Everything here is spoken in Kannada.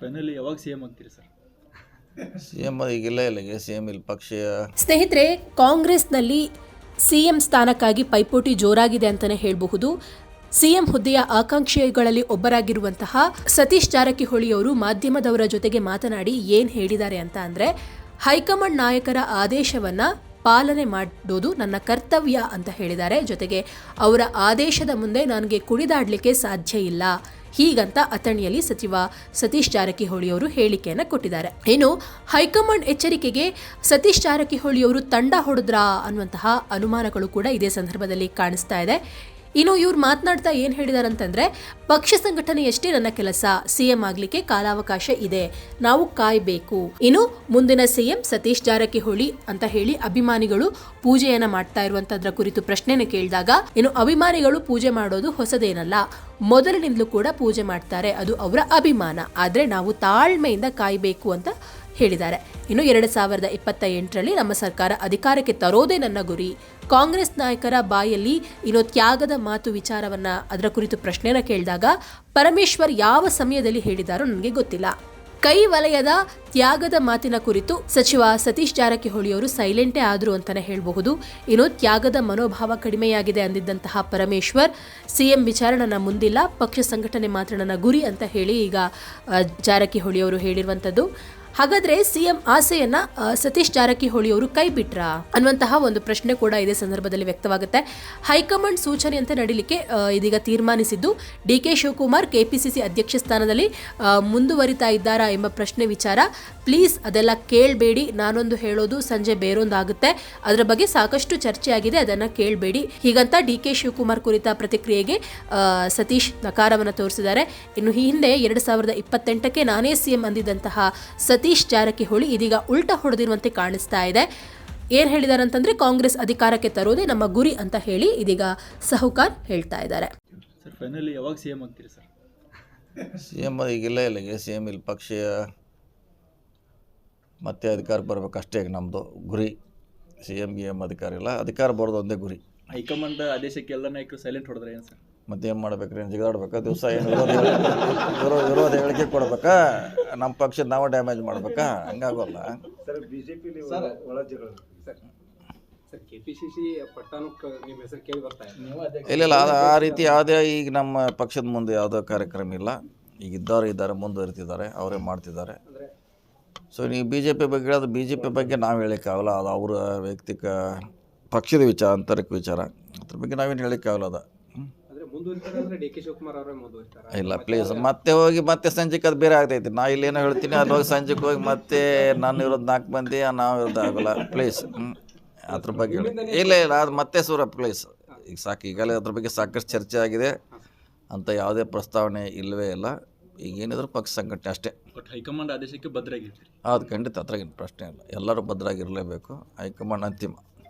ಫೈನಲಿ ಯಾವಾಗ ಸಿ ಎಂ ಆಗ್ತೀರಿ ಸರ್ ಸಿ ಎಂ ಈಗಿಲ್ಲ ಇಲ್ಲ ಸಿ ಎಂ ಇಲ್ಲಿ ಪಕ್ಷ ಸ್ನೇಹಿತರೆ ಕಾಂಗ್ರೆಸ್ನಲ್ಲಿ ಸಿಎಂ ಸ್ಥಾನಕ್ಕಾಗಿ ಪೈಪೋಟಿ ಜೋರಾಗಿದೆ ಅಂತಲೇ ಹೇಳಬಹುದು. ಸಿಎಂ ಹುದ್ದೆಯ ಆಕಾಂಕ್ಷಿಗಳಲ್ಲಿ ಒಬ್ಬರಾಗಿರುವಂತಹ ಸತೀಶ್ ಜಾರಕಿಹೊಳಿ ಅವರು ಮಾಧ್ಯಮದವರ ಜೊತೆಗೆ ಮಾತನಾಡಿ ಏನು ಹೇಳಿದ್ದಾರೆ ಅಂತ ಅಂದರೆ ಹೈಕಮಾಂಡ್ ನಾಯಕರ ಆದೇಶವನ್ನು ಪಾಲನೆ ಮಾಡೋದು ನನ್ನ ಕರ್ತವ್ಯ ಅಂತ ಹೇಳಿದ್ದಾರೆ. ಜೊತೆಗೆ ಅವರ ಆದೇಶದ ಮುಂದೆ ನನಗೆ ಕುಣಿದಾಡಲಿಕ್ಕೆ ಸಾಧ್ಯ ಇಲ್ಲ. ಹೀಗಂತ ಅಥಣಿಯಲ್ಲಿ ಸಚಿವ ಸತೀಶ್ ಜಾರಕಿಹೊಳಿ ಅವರು ಹೇಳಿಕೆಯನ್ನು ಕೊಟ್ಟಿದ್ದಾರೆ. ಇನ್ನು ಹೈಕಮಾಂಡ್ ಎಚ್ಚರಿಕೆಗೆ ಸತೀಶ್ ಜಾರಕಿಹೊಳಿ ಅವರು ತಂಡ ಹೊಡೆದ್ರಾ ಅನ್ನುವಂತಹ ಅನುಮಾನಗಳು ಕೂಡ ಇದೇ ಸಂದರ್ಭದಲ್ಲಿ ಕಾಣಿಸ್ತಾ ಇದೆ. ಇನ್ನು ಇವ್ರು ಮಾತನಾಡ್ತಾ ಏನು ಹೇಳಿದಾರೆ ಅಂತಂದ್ರೆ ಪಕ್ಷ ಸಂಘಟನೆಯಷ್ಟೇ ನನ್ನ ಕೆಲಸ ಸಿಎಂ ಆಗ್ಲಿಕ್ಕೆ ಕಾಲಾವಕಾಶ ಇದೆ, ನಾವು ಕಾಯಬೇಕು. ಇನ್ನು ಮುಂದಿನ ಸಿಎಂ ಸತೀಶ್ ಜಾರಕಿಹೊಳಿ ಅಂತ ಹೇಳಿ ಅಭಿಮಾನಿಗಳು ಪೂಜೆಯನ್ನ ಮಾಡ್ತಾ ಇರುವಂತದ್ರ ಕುರಿತು ಪ್ರಶ್ನೆನ ಕೇಳಿದಾಗ, ಇನ್ನು ಅಭಿಮಾನಿಗಳು ಪೂಜೆ ಮಾಡೋದು ಹೊಸದೇನಲ್ಲ, ಮೊದಲಿನಿಂದಲೂ ಕೂಡ ಪೂಜೆ ಮಾಡ್ತಾರೆ, ಅದು ಅವರ ಅಭಿಮಾನ. ಆದ್ರೆ ನಾವು ತಾಳ್ಮೆಯಿಂದ ಕಾಯಬೇಕು ಅಂತ ಹೇಳಿದ್ದಾರೆ. ಇನ್ನು ಎರಡು ಸಾವಿರದ ಇಪ್ಪತ್ತ ಎಂಟರಲ್ಲಿ ನಮ್ಮ ಸರ್ಕಾರ ಅಧಿಕಾರಕ್ಕೆ ತರೋದೇ ನನ್ನ ಗುರಿ. ಕಾಂಗ್ರೆಸ್ ನಾಯಕರ ಬಾಯಲ್ಲಿ ಇನ್ನು ತ್ಯಾಗದ ಮಾತು ವಿಚಾರವನ್ನ ಅದರ ಕುರಿತು ಪ್ರಶ್ನೆಯನ್ನು ಕೇಳಿದಾಗ ಪರಮೇಶ್ವರ್ ಯಾವ ಸಮಯದಲ್ಲಿ ಹೇಳಿದಾರೋ ನನಗೆ ಗೊತ್ತಿಲ್ಲ. ಕೈ ವಲಯದ ತ್ಯಾಗದ ಮಾತಿನ ಕುರಿತು ಸಚಿವ ಸತೀಶ್ ಜಾರಕಿಹೊಳಿ ಅವರು ಸೈಲೆಂಟೇ ಆದರು ಅಂತಾನೆ ಹೇಳಬಹುದು. ಇನ್ನು ತ್ಯಾಗದ ಮನೋಭಾವ ಕಡಿಮೆಯಾಗಿದೆ ಅಂದಿದ್ದಂತಹ ಪರಮೇಶ್ವರ್, ಸಿಎಂ ವಿಚಾರ ನನ್ನ ಮುಂದಿಲ್ಲ, ಪಕ್ಷ ಸಂಘಟನೆ ಮಾತ್ರ ನನ್ನ ಗುರಿ ಅಂತ ಹೇಳಿ ಈಗ ಜಾರಕಿಹೊಳಿ ಅವರು ಹೇಳಿರುವಂತದ್ದು. ಹಾಗಾದ್ರೆ ಸಿಎಂ ಆಸೆಯನ್ನ ಸತೀಶ್ ಜಾರಕಿಹೊಳಿ ಅವರು ಕೈ ಬಿಟ್ರಾ? ಅನ್ನುವಂತಹ ಒಂದು ಪ್ರಶ್ನೆ ಕೂಡ ಇದೇ ಸಂದರ್ಭದಲ್ಲಿ ವ್ಯಕ್ತವಾಗುತ್ತೆ. ಹೈಕಮಾಂಡ್ ಸೂಚನೆಯಂತೆ ನಡೀಲಿಕ್ಕೆ ಇದೀಗ ತೀರ್ಮಾನಿಸಿದ್ದು ಡಿ ಕೆ ಶಿವಕುಮಾರ್ ಕೆಪಿಸಿಸಿ ಅಧ್ಯಕ್ಷ ಸ್ಥಾನದಲ್ಲಿ ಮುಂದುವರಿತಾ ಇದ್ದಾರಾ ಎಂಬ ಪ್ರಶ್ನೆ ವಿಚಾರ. ಪ್ಲೀಸ್ ಅದೆಲ್ಲ ಕೇಳಬೇಡಿ, ನಾನೊಂದು ಹೇಳೋದು ಸಂಜೆ ಬೇರೊಂದಾಗುತ್ತೆ. ಅದರ ಬಗ್ಗೆ ಸಾಕಷ್ಟು ಚರ್ಚೆ ಆಗಿದೆ ಅದನ್ನ ಕೇಳಬೇಡಿ. ಹೀಗಂತ ಡಿ ಕೆ ಶಿವಕುಮಾರ್ ಕುರಿತ ಪ್ರತಿಕ್ರಿಯೆಗೆ ಸತೀಶ್ ನಕಾರವನ್ನು ತೋರಿಸಿದ್ದಾರೆ. ಇನ್ನು ಈ ಹಿಂದೆ ಎರಡು ಸಾವಿರದ ಇಪ್ಪತ್ತೆಂಟಕ್ಕೆ ನಾನೇ ಸಿಎಂ ಅಂದಿದ್ದಂತಹ ಸತೀಶ್ ಜಾರಕಿಹೊಳಿ ಇದೀಗ ಉಲ್ಟಾ ಹೊಡೆದಿರುವಂತೆ ಕಾಣಿಸ್ತಾ ಇದೆ. ಏನ್ ಹೇಳಿದ್ದಾರೆ ಅಂತಂದ್ರೆ ಕಾಂಗ್ರೆಸ್ ಅಧಿಕಾರಕ್ಕೆ ತರೋದೇ ನಮ್ಮ ಗುರಿ ಅಂತ ಹೇಳಿ ಇದೀಗ ಸಹುಕಾರ್ ಹೇಳ್ತಾ ಇದ್ದಾರೆ. ಸರ್ ಫೈನಲಿ ಯಾವಾಗ ಸಿ ಎಂ ಆಗ್ತೀರಿ ಸರ್? ಸಿ ಎಂ ಈಗಿಲ್ಲ ಇಲ್ಲ ಸಿ ಎಂ ಇಲ್ಲಿ ಪಕ್ಷೀಯ ಮತ್ತೆ ಅಧಿಕಾರ ಬರ್ಬೇಕಷ್ಟೇ ಈಗ ನಮ್ಮದು ಗುರಿ. ಸಿ ಎಂ ಗಿ ಎಂ ಅಧಿಕಾರ ಇಲ್ಲ ಅಧಿಕಾರ ಬರೋದು ಒಂದೇ ಗುರಿ. ಹೈಕಮಾಂಡ್ ಆದೇಶಕ್ಕೆ ಎಲ್ಲ ನಾಯಕರು ಸೈಲೆಂಟ್ ಹೊಡೆದ್ರೆ ಏನು ಸರ್? ಮತ್ತೆ ಏನು ಮಾಡ್ಬೇಕ್ರಿ? ಏನು ಜಿಗಾಡ್ಬೇಕಾ? ದಿವಸ ಏನು ವಿರೋಧ ವಿರೋ ವಿರೋಧ ಹೇಳಿಕೆ ಕೊಡ್ಬೇಕಾ? ನಮ್ಮ ಪಕ್ಷದ ನಾವು ಡ್ಯಾಮೇಜ್ ಮಾಡ್ಬೇಕಾ? ಹಂಗಾಗೋಲ್ಲ. ಸರ್ ಬಿಜೆಪಿಲಿ ಒಳ ಜಗಳ. ಸರ್ ಕೆಪಿಸಿಸಿ ಪಟ್ಟಾಣಕ್ಕೆ ನಿಮ್ಮ ಹೆಸರು ಕೇಳಿ ಬರ್ತಾ ಇಲ್ಲ ಇಲ್ಲ ಅದು ಆ ರೀತಿ ಯಾವುದೇ ಈಗ ನಮ್ಮ ಪಕ್ಷದ ಮುಂದೆ ಯಾವುದೋ ಕಾರ್ಯಕ್ರಮ ಇಲ್ಲ. ಈಗ ಇದ್ದವರು ಇದ್ದಾರೆ ಮುಂದುವರಿತಿದ್ದಾರೆ ಅವರೇ ಮಾಡ್ತಿದ್ದಾರೆ. ಸೊ ನೀವು ಬಿ ಜೆ ಪಿ ಬಗ್ಗೆ ಹೇಳೋದು ಬಿ ಜೆ ಪಿ ಬಗ್ಗೆ ನಾವು ಹೇಳೋಕ್ಕಾಗಲ್ಲ ಅದು ಅವರ ವೈಯಕ್ತಿಕ ಪಕ್ಷದ ವಿಚಾರ ಅಂತರಕ್ಕೆ ವಿಚಾರ. ಅದ್ರ ಬಗ್ಗೆ ನಾವೇನು ಹೇಳೋಕ್ಕಾಗಲ್ಲ ಅದು. ಇಲ್ಲ ಪ್ಲೀಸ್ ಮತ್ತೆ ಹೋಗಿ ಮತ್ತೆ ಸಂಜೆಗೆ ಅದು ಬೇರೆ ಆಗ್ತೈತಿ. ನಾ ಏನೋ ಹೇಳ್ತೀನಿ ಅಲ್ಲಿ ಹೋಗಿ ಸಂಜೆಗೆ ಹೋಗಿ ಮತ್ತೆ ನಾನು ಇರೋದು ನಾಲ್ಕು ಮಂದಿ ನಾವು ಇರೋದು ಆಗೋಲ್ಲ. ಪ್ಲೀಸ್ ಅದ್ರ ಬಗ್ಗೆ ಹೇಳಿ. ಇಲ್ಲ ಇಲ್ಲ ಅದು ಮತ್ತೆ ಸೂರ ಪ್ಲೀಸ್ ಈಗ ಸಾಕು ಈಗಲೇ ಅದ್ರ ಬಗ್ಗೆ ಸಾಕಷ್ಟು ಚರ್ಚೆ ಆಗಿದೆ. ಅಂತ ಯಾವುದೇ ಪ್ರಸ್ತಾವನೆ ಇಲ್ಲವೇ ಇಲ್ಲ. ಈಗ ಏನಿದ್ರು ಪಕ್ಷ ಸಂಘಟನೆ ಅಷ್ಟೇ. ಬಟ್ ಹೈಕಮಾಂಡ್ ಆದೇಶಕ್ಕೆ ಭದ್ರಾಗಿರ್ತೀರಿ. ಅದು ಖಂಡಿತ ಅದ್ರಾಗಿನ ಪ್ರಶ್ನೆ ಇಲ್ಲ. ಎಲ್ಲರೂ ಭದ್ರಾಗಿರಲೇಬೇಕು. ಹೈಕಮಾಂಡ್ ಅಂತಿಮ.